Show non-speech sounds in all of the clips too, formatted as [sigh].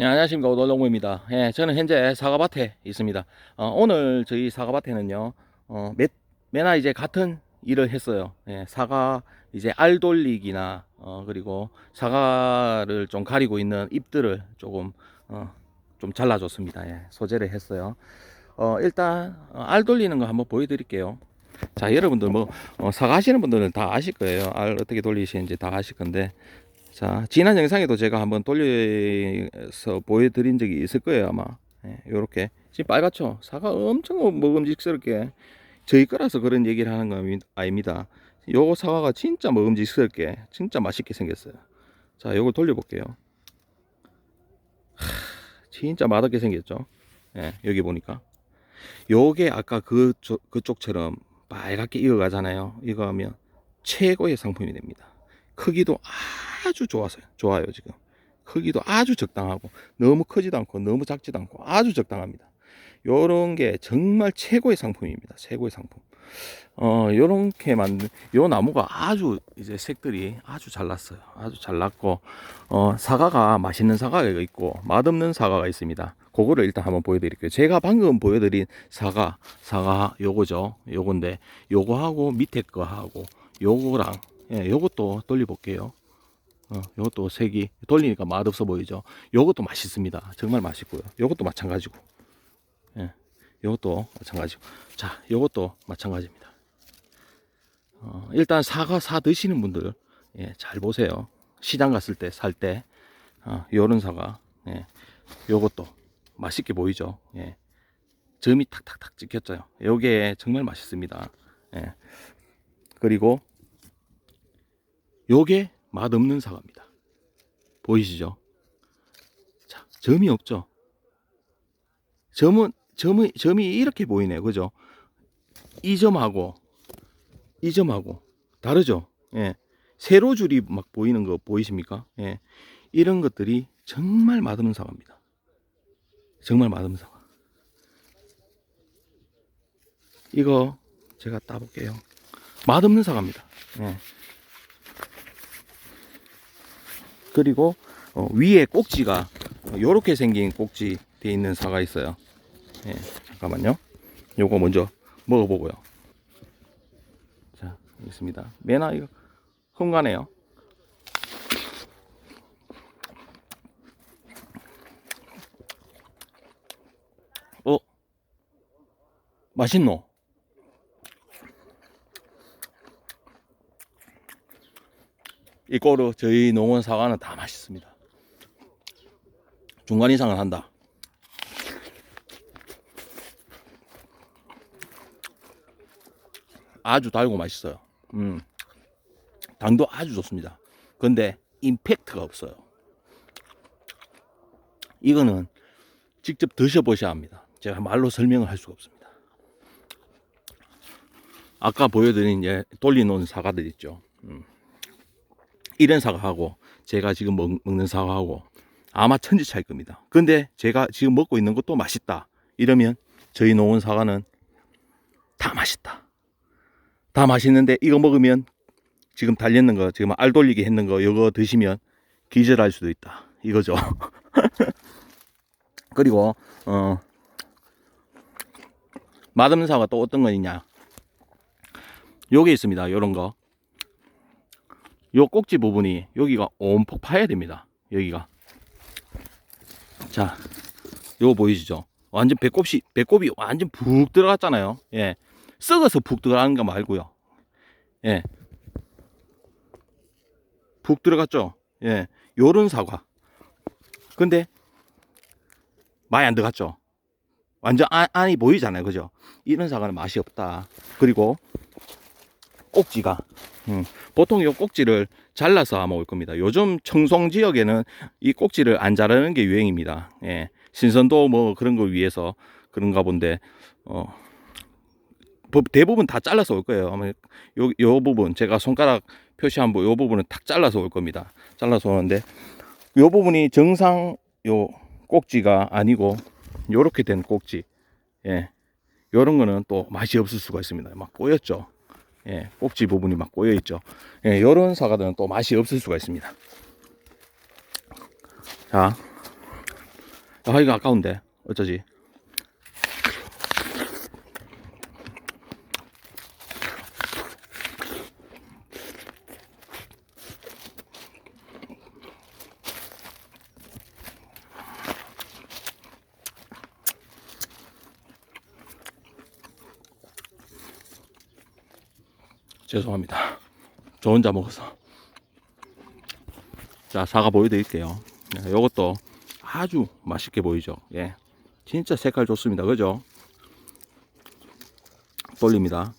네, 안녕하십니까 오돌농부입니다. 예, 저는 현재 사과밭에 있습니다. 어, 오늘 저희 사과밭에는요, 어, 매, 매나 이제 같은 일을 했어요. 예, 사과 이제 알 돌리기나 어, 그리고 사과를 좀 가리고 있는 잎들을 조금 어, 좀 잘라줬습니다. 예, 소재를 했어요. 어, 일단 어, 알 돌리는 거 한번 보여드릴게요. 자, 여러분들 뭐 어, 사과 하시는 분들은 다 아실 거예요. 알 어떻게 돌리시는지 다 아실 건데. 자, 지난 영상에도 제가 한번 돌려서 보여드린 적이 있을 거예요, 아마. 예, 요렇게. 지금 빨갛죠? 사과 엄청 먹음직스럽게. 저희 거라서 그런 얘기를 하는 거 아닙니다. 요거 사과가 진짜 먹음직스럽게, 진짜 맛있게 생겼어요. 자, 요걸 돌려볼게요. 하, 진짜 맛없게 생겼죠? 예, 여기 보니까. 요게 아까 그, 저- 그쪽처럼 빨갛게 익어가잖아요. 이거 하면 최고의 상품이 됩니다. 크기도 아주 좋아서요. 좋아요, 지금. 크기도 아주 적당하고, 너무 크지도 않고, 너무 작지도 않고, 아주 적당합니다. 요런 게 정말 최고의 상품입니다. 최고의 상품. 어, 요렇게 만든, 요 나무가 아주 이제 색들이 아주 잘 났어요. 아주 잘 났고, 어, 사과가 맛있는 사과가 있고, 맛없는 사과가 있습니다. 그거를 일단 한번 보여드릴게요. 제가 방금 보여드린 사과, 사과 요거죠. 요건데, 요거하고 밑에 거하고, 요거랑, 예, 요것도 돌려 볼게요. 어, 요것도 색이 돌리니까 맛없어 보이죠. 요것도 맛있습니다. 정말 맛있고요. 요것도 마찬가지고. 예, 요것도 마찬가지고. 자, 요것도 마찬가지입니다. 어, 일단 사과 사 드시는 분들, 예, 잘 보세요. 시장 갔을 때, 살 때, 어, 요런 사과, 예, 요것도 맛있게 보이죠. 예, 점이 탁탁탁 찍혔죠. 요게 정말 맛있습니다. 예, 그리고 요게 맛없는 사과입니다. 보이시죠? 자, 점이 없죠? 점은, 점이, 점이 이렇게 보이네요. 그죠? 이 점하고, 이 점하고, 다르죠? 예. 세로줄이 막 보이는 거 보이십니까? 예. 이런 것들이 정말 맛없는 사과입니다. 정말 맛없는 사과. 이거 제가 따볼게요. 맛없는 사과입니다. 예. 그리고 어, 위에 꼭지가 이렇게 생긴 꼭지 돼 있는 사과 있어요. 예, 잠깐만요. 요거 먼저 먹어보고요. 자, 있습니다. 매나 이거 흥가네요. 어, 맛있노? 이거로 저희 농원 사과는 다 맛있습니다. 중간 이상은 한다. 아주 달고 맛있어요. 음. 당도 아주 좋습니다. 근데 임팩트가 없어요. 이거는 직접 드셔보셔야 합니다. 제가 말로 설명을 할 수가 없습니다. 아까 보여드린 이제 돌려놓은 사과들 있죠. 음. 이런 사과하고 제가 지금 먹, 는 사과하고 아마 천지 차일 겁니다. 근데 제가 지금 먹고 있는 것도 맛있다. 이러면 저희 농원 사과는 다 맛있다. 다 맛있는데 이거 먹으면 지금 달렸는 거, 지금 알 돌리기 했는 거 이거 드시면 기절할 수도 있다. 이거죠. [laughs] 그리고 어 맛없는 사과 또 어떤 거 있냐? 요게 있습니다. 요런 거. 요 꼭지 부분이 여기가 온폭 파야 됩니다. 여기가. 자, 요거 보이시죠? 완전 배꼽이 배꼽이 완전 푹 들어갔잖아요. 예. 썩어서 푹 들어가는 거 말고요. 예. 푹 들어갔죠? 예. 요런 사과. 근데 많이 안 들어갔죠? 완전 안, 안이 보이잖아요. 그죠? 이런 사과는 맛이 없다. 그리고 꼭지가 음, 보통 요 꼭지를 잘라서 먹을 겁니다. 요즘 청송 지역에는 이 꼭지를 안 자르는 게 유행입니다. 예. 신선도 뭐 그런 걸 위해서 그런가 본데 어 보- 대부분 다 잘라서 올 거예요. 아마 요, 요 부분 제가 손가락 표시한 부분 요 부분은 탁 잘라서 올 겁니다. 잘라서 오는데 요 부분이 정상 요 꼭지가 아니고 요렇게 된 꼭지 예 요런 거는 또 맛이 없을 수가 있습니다. 막 꼬였죠. 예, 꼭지 부분이 막 꼬여 있죠. 예, 요런 사과들은 또 맛이 없을 수가 있습니다. 자, 아, 이거 아까운데. 어쩌지? 죄송합니다. 저 혼자 먹어서. 자, 사과 보여드릴게요. 네, 요것도 아주 맛있게 보이죠. 예. 진짜 색깔 좋습니다. 그죠? 돌립니다.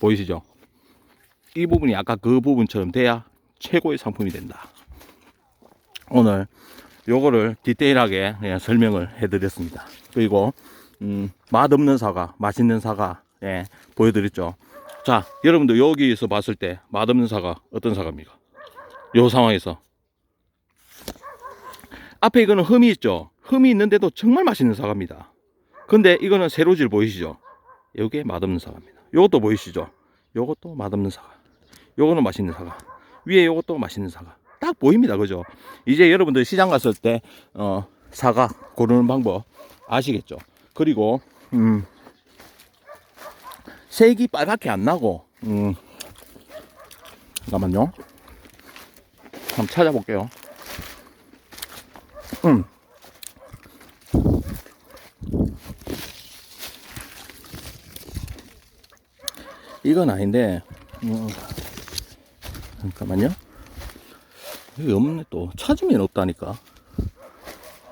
보이시죠? 이 부분이 아까 그 부분처럼 돼야 최고의 상품이 된다. 오늘 요거를 디테일하게 예, 설명을 해드렸습니다. 그리고 음, 맛없는 사과, 맛있는 사과 예, 보여드렸죠. 자, 여러분들 여기서 봤을 때 맛없는 사과 어떤 사과입니까? 요 상황에서 앞에 이거는 흠이 있죠. 흠이 있는데도 정말 맛있는 사과입니다. 근데 이거는 세로질 보이시죠? 요게 맛없는 사과입니다. 요것도 보이시죠? 요것도 맛없는 사과. 요거는 맛있는 사과. 위에 요것도 맛있는 사과. 딱 보입니다. 그죠? 이제 여러분들 시장 갔을 때, 어, 사과 고르는 방법 아시겠죠? 그리고, 음, 색이 빨갛게 안 나고, 음, 잠깐만요. 한번 찾아볼게요. 음. 이건 아닌데, 음, 잠깐만요. 여기 없네, 또. 찾으면 없다니까.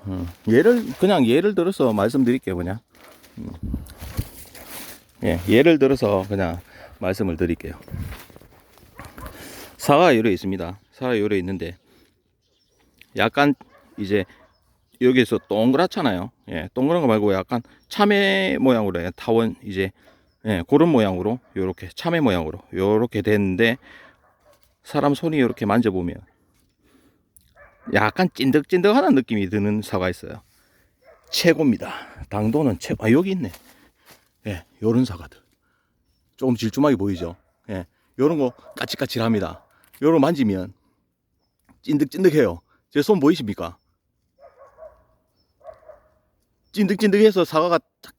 음, 예를, 그냥 예를 들어서 말씀드릴게요, 그냥. 음. 예, 예를 들어서 그냥 말씀을 드릴게요. 사과 요래 있습니다. 사과 요래 있는데, 약간 이제 여기에서 동그랗잖아요. 예, 동그란 거 말고 약간 참외 모양으로 해. 타원 이제 예, 그런 모양으로 요렇게 참외 모양으로 요렇게 됐는데 사람 손이 요렇게 만져보면 약간 찐득찐득하는 느낌이 드는 사과 있어요. 최고입니다. 당도는 최고. 아 여기 있네. 예, 요런 사과들. 조금 질투하게 보이죠. 예, 요런 거 까칠까칠합니다. 요런 만지면 찐득찐득해요. 제 손 보이십니까? 찐득찐득해서 사과가 탁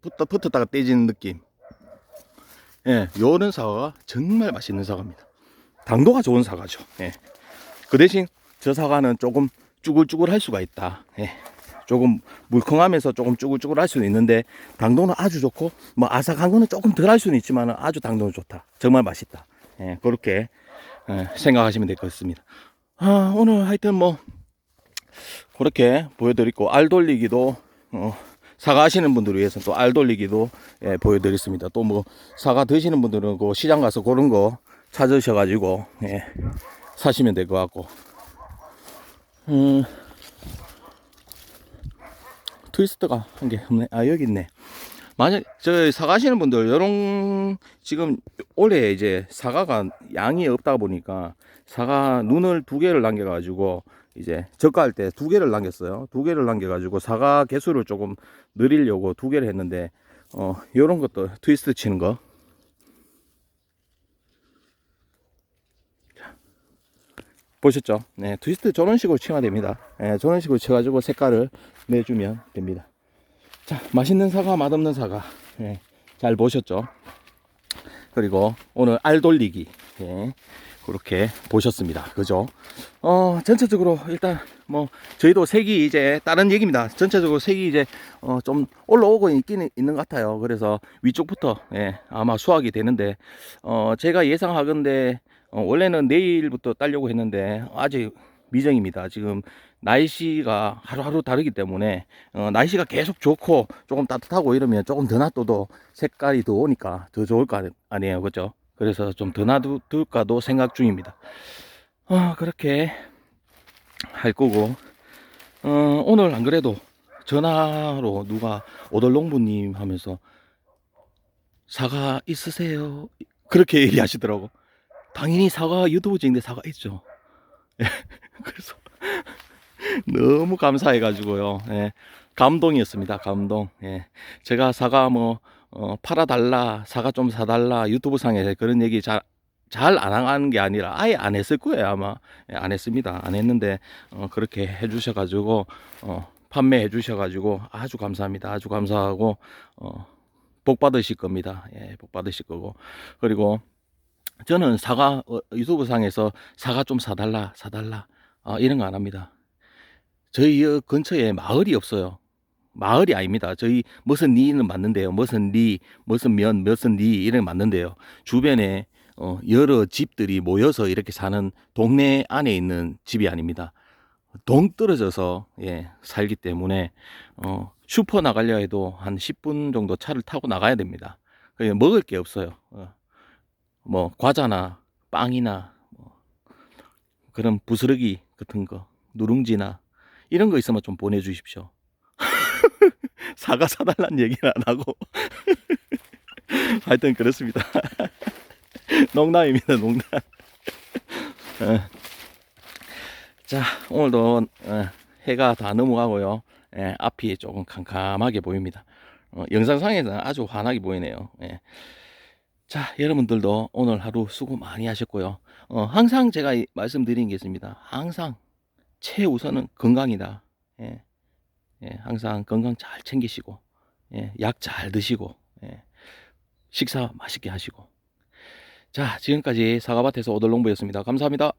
붙어, 붙었다가 떼지는 느낌. 예, 요런 사과가 정말 맛있는 사과입니다. 당도가 좋은 사과죠. 예. 그 대신 저 사과는 조금 쭈글쭈글 할 수가 있다. 예. 조금 물컹하면서 조금 쭈글쭈글 할 수는 있는데 당도는 아주 좋고 뭐 아삭한 거는 조금 덜 할 수는 있지만 아주 당도는 좋다. 정말 맛있다. 예, 그렇게 예, 생각하시면 될 것 같습니다. 아, 오늘 하여튼 뭐 그렇게 보여드리고 알 돌리기도 어, 사과 하시는 분들을 위해서 또 알 돌리기도 예, 보여드렸습니다. 또 뭐 사과 드시는 분들은 그 시장 가서 그런 거 찾으셔가지고 예, 사시면 될 것 같고 음, 트위스트가 한개 없네. 아 여기 있네. 만약 저 사과 하시는 분들 요런 지금 올해 이제 사과가 양이 없다 보니까 사과 눈을 두 개를 남겨 가지고 이제 저가할 때 두 개를 남겼어요. 두 개를 남겨 가지고 사과 개수를 조금 늘리려고 두 개를 했는데 어 요런 것도 트위스트 치는 거 보셨죠? 네, 트위스트 저런 식으로 치면 됩니다. 네, 저런 식으로 쳐가지고 색깔을 내주면 됩니다. 자, 맛있는 사과, 맛없는 사과. 예, 잘 보셨죠? 그리고 오늘 알 돌리기. 예, 그렇게 보셨습니다. 그죠? 어, 전체적으로 일단 뭐 저희도 색이 이제 다른 얘기입니다. 전체적으로 색이 이제 어, 좀 올라오고 있기는 있는 것 같아요. 그래서 위쪽부터 예, 아마 수확이 되는데 어, 제가 예상하건데 어, 원래는 내일부터 따려고 했는데 아직 미정입니다. 지금 날씨가 하루하루 다르기 때문에 어, 날씨가 계속 좋고 조금 따뜻하고 이러면 조금 더 놔둬도 색깔이 더 오니까 더 좋을 거 아니에요. 그죠? 그래서 좀 더 놔둘까도 생각 중입니다. 어, 그렇게 할 거고 어, 오늘 안 그래도 전화로 누가 오돌농부님 하면서 사과 있으세요? 그렇게 [laughs] 얘기하시더라고. 당연히 사과 유튜브 찍는데 사과 있죠. [laughs] 그래서 [laughs] 너무 감사해가지고요. 예, 감동이었습니다. 감동. 예, 제가 사과 뭐 어, 팔아달라, 사과 좀 사달라 유튜브 상에 그런 얘기 잘 잘 안 하는 게 아니라 아예 안 했을 거예요 아마 예, 안 했습니다 안 했는데 어, 그렇게 해주셔가지고 어, 판매해 주셔가지고 아주 감사합니다 아주 감사하고 어, 복 받으실 겁니다 예, 복 받으실 거고 그리고 저는 사과 어, 유튜브 상에서 사과 좀 사달라 사달라 아, 이런 거 안 합니다 저희 여 근처에 마을이 없어요 마을이 아닙니다. 저희 무슨 리는 맞는데요. 무슨 리, 무슨 면, 무슨 리 이런 게 맞는데요. 주변에 어, 여러 집들이 모여서 이렇게 사는 동네 안에 있는 집이 아닙니다. 동 떨어져서 예, 살기 때문에 어, 슈퍼 나가려 해도 한 10분 정도 차를 타고 나가야 됩니다. 그게 먹을 게 없어요. 어, 뭐 과자나 빵이나 뭐 그런 부스러기 같은 거, 누룽지나 이런 거 있으면 좀 보내주십시오. [laughs] 사과 사달라는 얘기는 안 하고 [laughs] 하여튼 그렇습니다. [laughs] 농담입니다, 농담. 어. 자, 오늘도 어, 해가 다 넘어가고요. 예, 앞이 조금 캄캄하게 보입니다. 어, 영상상에서는 아주 환하게 보이네요. 예. 자, 여러분들도 오늘 하루 수고 많이 하셨고요. 어, 항상 제가 이- 말씀드린 게 있습니다. 항상 최우선은 건강이다. 예. 예, 항상 건강 잘 챙기시고, 예, 약 잘 드시고, 예, 식사 맛있게 하시고. 자, 지금까지 사과밭에서 오돌농부였습니다. 감사합니다.